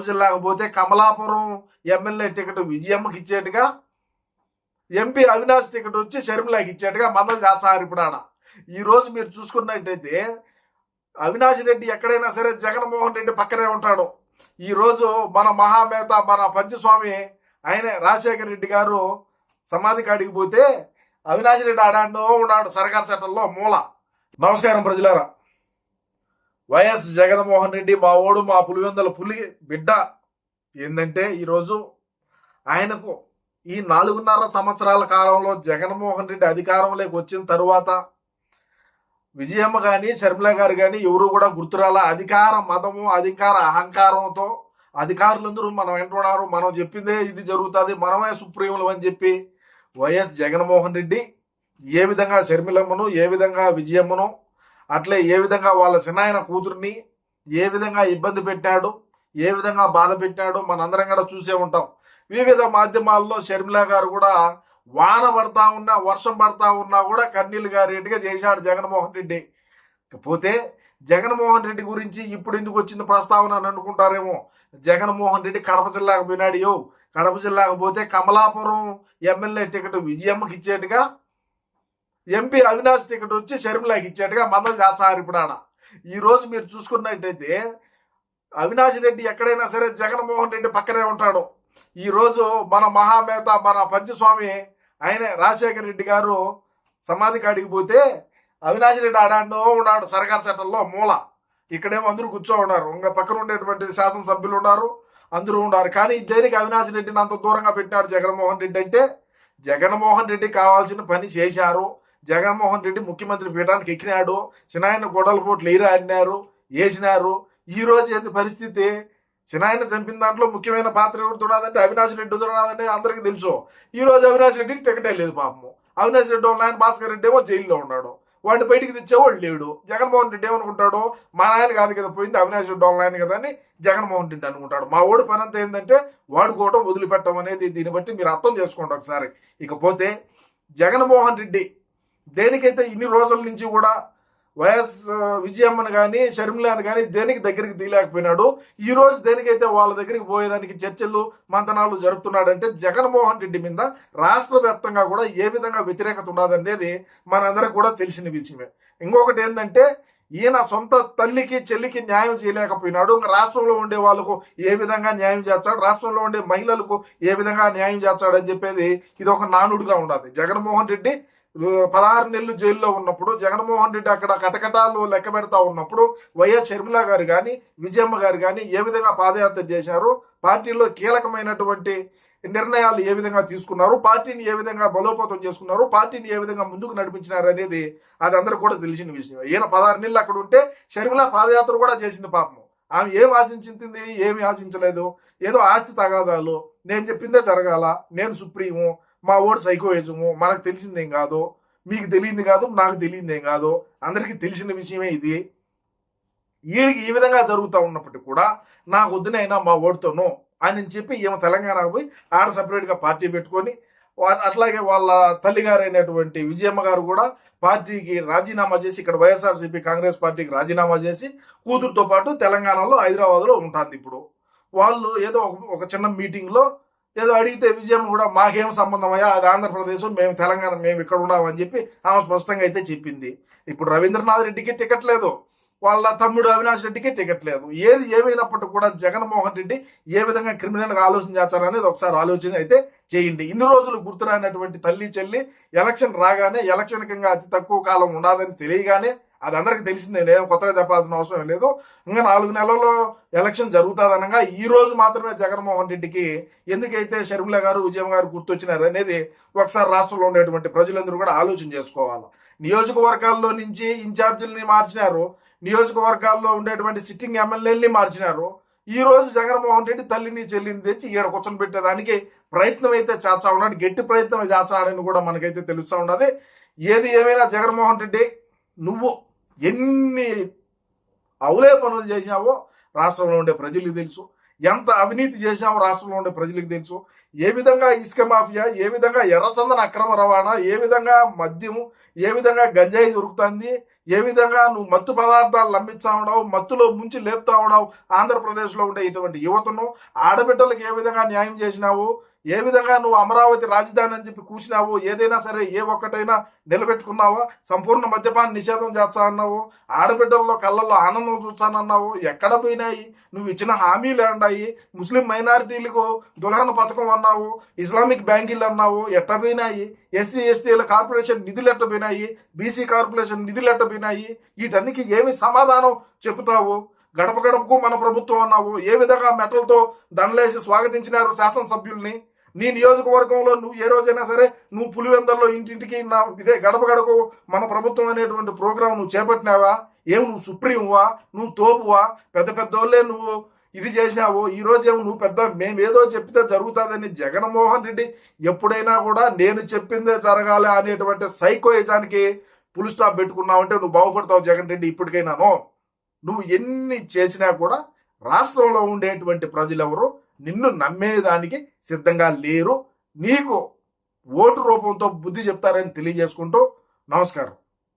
కడప జిల్లాకు పోతే Kamalapuram MLA ticket విజయమ్మకి ఇచ్చేట్టుగా ఎంపీ అవినాష్ టికెట్ వచ్చి షర్మిలాకి ఇచ్చేట్టుగా మందం చేస్తారు ఇప్పుడు ఆడ. ఈరోజు మీరు చూసుకున్నట్టయితే అవినాష్ రెడ్డి ఎక్కడైనా సరే జగన్మోహన్ రెడ్డి పక్కనే ఉంటాడు. ఈరోజు మన మహామేత మన పంచస్వామి ఆయన రాజశేఖర రెడ్డి గారు సమాధి కాడికి పోతే అవినాష్ రెడ్డి ఆడాడో ఉన్నాడు సర్కార్ సెటల్లో మూల. నమస్కారం ప్రజలారా. వైఎస్ జగన్మోహన్ రెడ్డి మా ఓడు మా పులివెందల పులి బిడ్డ. ఏంటంటే ఈరోజు ఆయనకు ఈ నాలుగున్నర సంవత్సరాల కాలంలో జగన్మోహన్ రెడ్డి అధికారంలోకి వచ్చిన తరువాత విజయమ్మ కానీ శర్మిల గారు కానీ ఎవరు కూడా గుర్తురాలా. అధికార మతము అధికార అహంకారంతో అధికారులందరూ మనం వింటున్నారు మనం చెప్పిందే ఇది జరుగుతుంది మనమే సుప్రీంలు అని చెప్పి వైఎస్ జగన్మోహన్ రెడ్డి ఏ విధంగా షర్మిలమ్మను ఏ విధంగా విజయమ్మను అట్లే ఏ విధంగా వాళ్ళ సినాయన కూతుర్ని ఏ విధంగా ఇబ్బంది పెట్టాడు ఏ విధంగా బాధ పెట్టాడు మనందరం కూడా చూసే ఉంటాం. వివిధ మాధ్యమాల్లో షర్మిల గారు కూడా వాన పడతా ఉన్నా వర్షం పడతా ఉన్నా కూడా కన్నీళ్ళు గారేట్టుగా చేశాడు జగన్మోహన్ రెడ్డి. పోతే జగన్మోహన్ రెడ్డి గురించి ఇప్పుడు ఎందుకు వచ్చిన ప్రస్తావన అని అనుకుంటారేమో. జగన్మోహన్ రెడ్డి కడప జిల్లాకు పోయినాడు. కడప జిల్లాకు పోతే కమలాపురం ఎమ్మెల్యే టికెట్ విజయమ్మకి ఇచ్చేట్టుగా ఎంపీ అవినాష్ టికెట్ వచ్చి షర్మిలాకి ఇచ్చేట్టుగా మందం చేస్తారు ఇప్పుడు ఆడ. ఈ రోజు మీరు చూసుకున్నట్టయితే అవినాష్ రెడ్డి ఎక్కడైనా సరే జగన్మోహన్ రెడ్డి పక్కనే ఉంటాడు. ఈ రోజు మన మహామేత మన పంచస్వామి ఆయన రాజశేఖర రెడ్డి గారు సమాధి కాడికి పోతే అవినాష్ రెడ్డి ఆడాడో ఉన్నాడు సర్కార్ సెటల్లో మూల. ఇక్కడేమో అందరూ కూర్చో ఉన్నారు. ఇంకా పక్కన ఉండేటువంటి శాసనసభ్యులు ఉన్నారు అందరూ ఉన్నారు. కానీ దేనికి అవినాష్ రెడ్డిని అంత దూరంగా పెట్టినాడు జగన్మోహన్ రెడ్డి అంటే జగన్మోహన్ రెడ్డి కావాల్సిన పని చేశారు. జగన్మోహన్ రెడ్డి ముఖ్యమంత్రి పీఠానికి ఎక్కినాడు చిన్నాయన గొడవల పోట్లు ఎయిరాడినారు వేసినారు ఈ రోజు పరిస్థితి? చిన్నాయన చంపిన దాంట్లో ముఖ్యమైన పాత్ర ఎవరు ఉన్నదంటే అవినాష్ రెడ్డి ఉన్నదంటే అందరికీ తెలుసు. ఈ రోజు అవినాష్ రెడ్డికి టికెటే లేదు పాపము. అవినాష్ రెడ్డి వాళ్ళ ఆయన భాస్కర్ రెడ్డి ఏమో జైల్లో ఉన్నాడు. వాడిని బయటికి తెచ్చేవాడు లేడు. జగన్మోహన్ రెడ్డి ఏమనుకుంటాడు? మా నాయన కాదు కదా పోయింది అవినాష్ రెడ్డి వాళ్ళ ఆయన కదా అని జగన్మోహన్ రెడ్డి అనుకుంటాడు. మా ఓడి పని అంతా ఏంటంటే వాడుకోవటం వదిలిపెట్టడం అనేది దీన్ని బట్టి మీరు అర్థం చేసుకోండి ఒకసారి. ఇకపోతే జగన్మోహన్ రెడ్డి దేనికైతే ఇన్ని రోజుల నుంచి కూడా వైఎస్ విజయమ్మను కానీ షర్మిలాను కానీ దేనికి దగ్గరికి తీయలేకపోయినాడు? ఈ రోజు దేనికైతే వాళ్ళ దగ్గరికి పోయేదానికి చర్చలు మంతనాలు జరుపుతున్నాడంటే జగన్మోహన్ రెడ్డి మీద రాష్ట్ర వ్యాప్తంగా కూడా ఏ విధంగా వ్యతిరేకత ఉన్నదనేది మనందరికి కూడా తెలిసిన విషయమే. ఇంకొకటి ఏంటంటే ఈయన సొంత తల్లికి చెల్లికి న్యాయం చేయలేకపోయినాడు. రాష్ట్రంలో ఉండే వాళ్ళకు ఏ విధంగా న్యాయం చేస్తాడు? రాష్ట్రంలో ఉండే మహిళలకు ఏ విధంగా న్యాయం చేస్తాడు అని చెప్పేది ఇది ఒక నానుడుగా ఉండదు జగన్మోహన్ రెడ్డి పదహారు నెలలు జైల్లో ఉన్నప్పుడు జగన్మోహన్ రెడ్డి అక్కడ కటకటాలు లెక్క పెడతా ఉన్నప్పుడు వైఎస్ షర్మిల గారు కానీ విజయమ్మ గారు కానీ ఏ విధంగా పాదయాత్ర చేశారు? పార్టీలో కీలకమైనటువంటి నిర్ణయాలు ఏ విధంగా తీసుకున్నారు? పార్టీని ఏ విధంగా బలోపేతం చేసుకున్నారు? పార్టీని ఏ విధంగా ముందుకు నడిపించినారు అనేది అది అందరూ కూడా తెలిసిన విషయం. ఈయన పదహారు నెలలు అక్కడ ఉంటే షర్మిల పాదయాత్ర కూడా చేసింది పాపం. ఆమె ఏం ఆశించింది? ఏమి ఆశించలేదు. ఏదో ఆస్తి తగాదాలు. నేను చెప్పిందే జరగాల. నేను సుప్రీము. మా ఓడు సైకోయిజము మనకు తెలిసిందేం కాదు మీకు తెలియంది కాదు నాకు తెలియందేం కాదు అందరికీ తెలిసిన విషయమే ఇది. వీడికి ఈ విధంగా జరుగుతూ ఉన్నప్పటికీ కూడా నాకు వద్దునైనా మా ఓటుతోను అని చెప్పి ఈమె తెలంగాణకు పోయి ఆడ సపరేట్గా పార్టీ పెట్టుకొని వా- అట్లాగే వాళ్ళ తల్లిగారు అయినటువంటి విజయమ్మ గారు కూడా పార్టీకి రాజీనామా చేసి ఇక్కడ వైఎస్ఆర్సీపీ కాంగ్రెస్ పార్టీకి రాజీనామా చేసి కూతురుతో పాటు తెలంగాణలో హైదరాబాద్లో ఉంటుంది ఇప్పుడు. వాళ్ళు ఏదో ఒక చిన్న మీటింగ్లో ఏదో అడిగితే విజయమ్మ కూడా మాకేం సంబంధమయ్యా అది ఆంధ్రప్రదేశ్ మేము తెలంగాణ మేము ఇక్కడ ఉన్నామని చెప్పి ఆమె స్పష్టంగా అయితే చెప్పింది. ఇప్పుడు రవీంద్రనాథ్ రెడ్డికి టికెట్ లేదు. వాళ్ళ తమ్ముడు అవినాష్ రెడ్డికి టికెట్ లేదు. ఏది ఏమైనప్పటికీ కూడా జగన్మోహన్ రెడ్డి ఏ విధంగా క్రిమినల్గా ఆలోచన చేస్తారనేది ఒకసారి ఆలోచన అయితే చేయండి. ఇన్ని రోజులు గుర్తురానటువంటి తల్లి చెల్లి ఎలక్షన్ రాగానే ఎలక్షన్ కింద అతి తక్కువ కాలం ఉండదని తెలియగానే అది అందరికీ తెలిసిందే నేను కొత్తగా చెప్పాల్సిన అవసరం లేదు. ఇంకా నాలుగు నెలల్లో ఎలక్షన్ జరుగుతుందనగా ఈ రోజు మాత్రమే జగన్మోహన్ రెడ్డికి ఎందుకైతే షర్మిల గారు విజయం గారు గుర్తొచ్చినారు అనేది ఒకసారి రాష్ట్రంలో ఉండేటువంటి ప్రజలందరూ కూడా ఆలోచన చేసుకోవాలి. నియోజకవర్గాల్లో నుంచి ఇన్ఛార్జీలని మార్చినారు. నియోజకవర్గాల్లో ఉండేటువంటి సిట్టింగ్ ఎమ్మెల్యేలని మార్చినారు. ఈ రోజు జగన్మోహన్ రెడ్డి తల్లిని చెల్లిని తెచ్చి ఈడ కూర్చొని పెట్టేదానికి ప్రయత్నం అయితే చేస్తా ఉన్నాడు. గట్టి ప్రయత్నం చేస్తాడని కూడా మనకైతే తెలుస్తూ ఉన్నది. ఏది ఏమైనా జగన్మోహన్ రెడ్డి నువ్వు ఎన్ని అవలే పనులు చేసినావో రాష్ట్రంలో ఉండే ప్రజలకు తెలుసు. ఎంత అవినీతి చేసినావో రాష్ట్రంలో ఉండే ప్రజలకు తెలుసు. ఏ విధంగా ఇసుక మాఫియా ఏ విధంగా ఎర్రచందన అక్రమ రవాణా ఏ విధంగా మద్యం ఏ విధంగా గంజాయి దొరుకుతుంది ఏ విధంగా నువ్వు మత్తు పదార్థాలు నమ్మిస్తా ఉండవు మత్తులో ముంచి లేపుతా ఉండవు ఆంధ్రప్రదేశ్లో ఉండే ఇటువంటి యువతను ఆడబిడ్డలకు ఏ విధంగా న్యాయం చేసినావు ఏ విధంగా నువ్వు అమరావతి రాజధాని అని చెప్పి కూసినావు ఏదైనా సరే ఏ ఒక్కటైనా నిలబెట్టుకున్నావా సంపూర్ణ మద్యపాన నిషేధం చేస్తా అన్నావు ఆడబిడ్డల్లో కళ్ళల్లో ఆనందం చూస్తానన్నావు ఎక్కడ పోయినాయి? నువ్వు ఇచ్చిన హామీలు ఉన్నాయి ముస్లిం మైనారిటీలకు దులహన పథకం అన్నావు ఇస్లామిక్ బ్యాంకులు అన్నావు ఎట్ట పోయినాయి? ఎస్సీ ఎస్టీల కార్పొరేషన్ నిధులు ఎట్ట పోయినాయి బీసీ కార్పొరేషన్ నిధులు ఎట్ట పోయినాయి వీటన్నికి ఏమి సమాధానం చెబుతావు? గడప గడపకు మన ప్రభుత్వం అన్నావు ఏ విధంగా మెటల్తో దండలేసి స్వాగతించినారు శాసనసభ్యుల్ని? నీ నియోజకవర్గంలో నువ్వు ఏ రోజైనా సరే నువ్వు పులివెందల్లో ఇంటింటికి నా ఇదే గడప గడపకు మన ప్రభుత్వం అనేటువంటి ప్రోగ్రాం నువ్వు చేపట్టినావా? ఏం నువ్వు సుప్రీంవా? నువ్వు తోపువా? పెద్ద పెద్దోళ్ళే నువ్వు ఇది చేసినావు ఈ నువ్వు పెద్ద మేమేదో చెప్తే జరుగుతుందని జగన్మోహన్ రెడ్డి ఎప్పుడైనా కూడా నేను చెప్పిందే జరగాలి అనేటువంటి సైకోయిజానికి ఫుల్ స్టాప్ పెట్టుకున్నావంటే నువ్వు బాగుపడతావు జగన్ రెడ్డి ఇప్పటికైనాను. నువ్వు ఎన్ని చేసినా కూడా రాష్ట్రంలో ఉండేటువంటి ప్రజలెవరు నిన్ను నమ్మేదానికి సిద్ధంగా లేరు. నీకు ఓటు రూపంతో బుద్ధి చెప్తారని తెలియజేసుకుంటూ నమస్కారం.